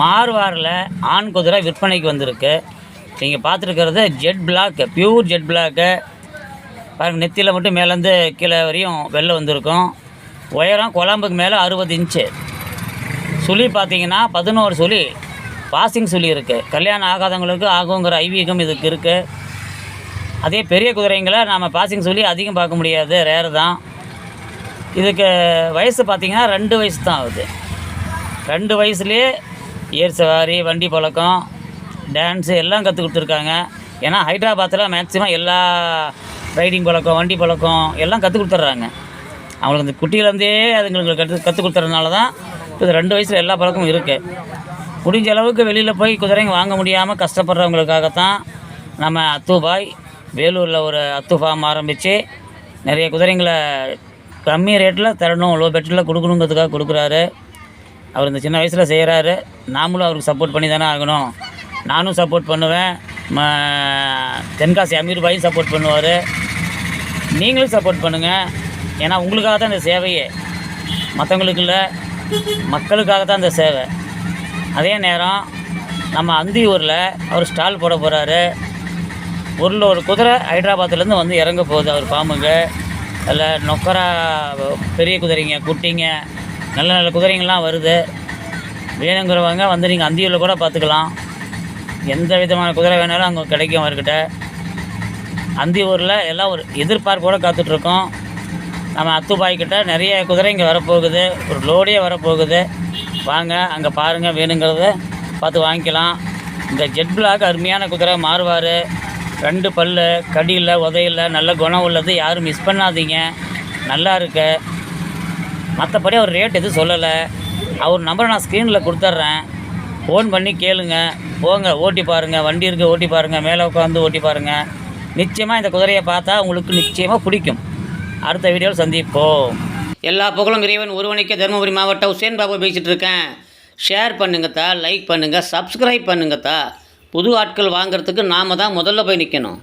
மார்வாரில் ஆண் குதிரை விற்பனைக்கு வந்திருக்கு. நீங்கள் பார்த்துருக்கிறது jet black pure jet black பாருங்கள் நெத்தியில் மட்டும் மேலேருந்து கீழே வரையும் வெளில வந்திருக்கும். உயரம் குழம்புக்கு மேலே அறுபது இன்ச்சு. சுழி பார்த்தீங்கன்னா பதினோரு சுழி பாசிங் சுழி இருக்குது கல்யாணம் ஆகாதவங்களுக்கு ஆகுங்கிற ஐவீகம் இதுக்கு இருக்குது அதே பெரிய குதிரைங்களை நாம் பாசிங் சொல்லி அதிகம் பார்க்க முடியாது ரேர் தான். இதுக்கு வயசு பார்த்திங்கன்னா ரெண்டு வயசு தான் ஆகுது. ரெண்டு வயசுலேயே ஏர் சவாரி வண்டி பழக்கம் டான்ஸு எல்லாம் கற்றுக் கொடுத்துருக்காங்க ஏன்னா ஹைதராபாத்தில் மேக்ஸிமம் எல்லா ரைடிங் பழக்கம் வண்டி பழக்கம் எல்லாம் கற்றுக் கொடுத்துட்றாங்க அவங்களுக்கு இந்த குட்டியிலேருந்தே அதுங்களுக்கு கற்று கற்றுக் கொடுத்துறதுனால தான் இது ரெண்டு வயசில் எல்லா பழக்கமும் இருக்குது முடிஞ்ச அளவுக்கு வெளியில் போய் குதிரைங்க வாங்க முடியாமல் கஷ்டப்படுறவங்களுக்காகத்தான் நம்ம அத்துபாய் வேலூரில் ஒரு அத்து ஃபார்ம் ஆரம்பித்து நிறைய குதிரைங்களை கம்மி ரேட்டில் தரணும் லோ பெட்டில் கொடுக்கணுங்கிறதுக்காக கொடுக்குறாரு. அவர் இந்த சின்ன வயசில் செய்கிறாரு நாமளும் அவருக்கு சப்போர்ட் பண்ணி தானே ஆகணும். நானும் சப்போர்ட் பண்ணுவேன். ம தென்காசி அமீர் பாயும் சப்போர்ட் பண்ணுவார். நீங்களும் சப்போர்ட் பண்ணுங்கள் ஏன்னா உங்களுக்காக தான் இந்த சேவையே. மற்றவங்களுக்கு இல்லை. மக்களுக்காக தான் இந்த சேவை. அதே நேரம் நம்ம அந்தியூரில் அவர் ஸ்டால் போட போகிறாரு ஊரில் ஒரு குதிரை ஹைதராபாத்துலேருந்து வந்து இறங்க போகுது. அவர் பாம்புங்க. அதில் நொக்கரா பெரிய குதிரைங்க குட்டிங்க. நல்ல நல்ல குதிரைங்கள்லாம் வருது. வேணுங்கிறவங்க வந்து நீங்கள் அந்தியூரில் கூட பார்த்துக்கலாம். எந்த விதமான குதிரை வேணாலும் அங்கே கிடைக்கும் அவர்கிட்ட. அந்தியூரில் எல்லாம் ஒரு எதிர்பார்ப்போடு காத்துட்ருக்கோம். நம்ம அத்துபாய் நிறைய குதிரை இங்கே வரப்போகுது. ஒரு லோடே வரப்போகுது. வாங்க அங்கே பாருங்கள் வேணுங்கிறத பார்த்து வாங்கிக்கலாம். இந்த ஜெட் பிளாக் அருமையான குதிரை மாறுவார். ரெண்டு பல் கடியில் உதையில் நல்ல குணம் உள்ளது. யாரும் மிஸ் பண்ணாதீங்க. நல்லா இருக்குது மற்றபடி அவர் ரேட் எதுவும் சொல்லலை. அவர் நம்பரை நான் ஸ்க்ரீனில் கொடுத்துட்றேன் ஃபோன் பண்ணி கேளுங்க. போங்க ஓட்டி பாருங்கள் வண்டி இருக்குது ஓட்டி பாருங்கள் மேலே உட்காந்து ஓட்டி பாருங்கள் நிச்சயமாக இந்த குதிரையை பார்த்தா உங்களுக்கு நிச்சயமாக பிடிக்கும். அடுத்த வீடியோவில் சந்திப்போம். எல்லா புகழும் இறைவன் ஒருவனுக்கே தருமபுரி மாவட்டம் உசேன் பாபு பேசிகிட்டு இருக்கேன். ஷேர் பண்ணுங்கத்தா லைக் பண்ணுங்கள் சப்ஸ்கிரைப் பண்ணுங்கத்தா புது ஆட்கள் வாங்குறதுக்கு நாம தான் முதல்ல போய் நிற்கணும்